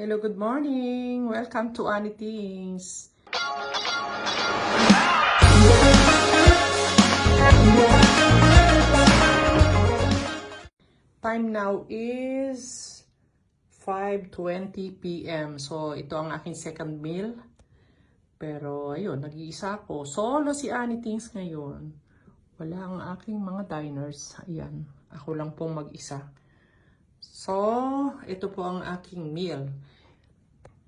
Hello, good morning. Welcome to Annie Things. Time now is 5.20 p.m. So, ito ang aking second meal. Pero, ayun, nag-iisa ako. Solo si Annie Things ngayon. Wala ang aking mga diners. Ayan, ako lang pong mag-isa. So, ito po ang aking meal.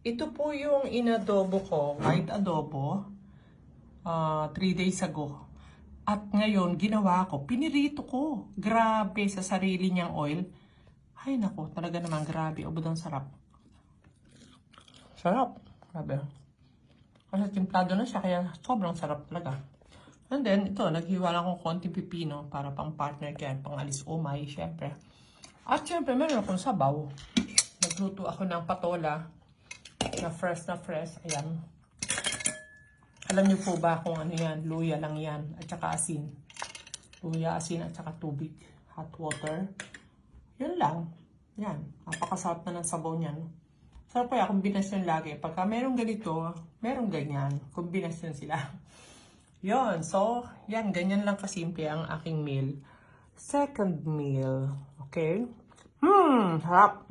Ito po yung inadobo ko, white adobo, 3 days ago. At ngayon, ginawa ko, pinirito ko. Grabe sa sarili niyang oil. Ay nako, talaga naman grabe. Ubod ang sarap. Sarap. Grabe. Kasi timplado na siya, kaya sobrang sarap talaga. And then, ito, naghiwa lang akong konting pipino para pang partner kaya pang alis umay, syempre. At syempre, meron akong sabaw. Nagluto ako ng patola na fresh na fresh. Ayan. Alam niyo po ba kung ano yan? Luya lang yan. At saka asin. Luya, asin, at saka tubig. Hot water. Yun lang. Yan. Napakasarap na ng sabaw niyan. Sarap kaya kombinasyon lagi. Pagka merong ganito, merong ganyan. Kombinasyon sila. Yon, so, yan, ganyan lang kasimple ang aking meal. Second meal, okay? Hmm, harap.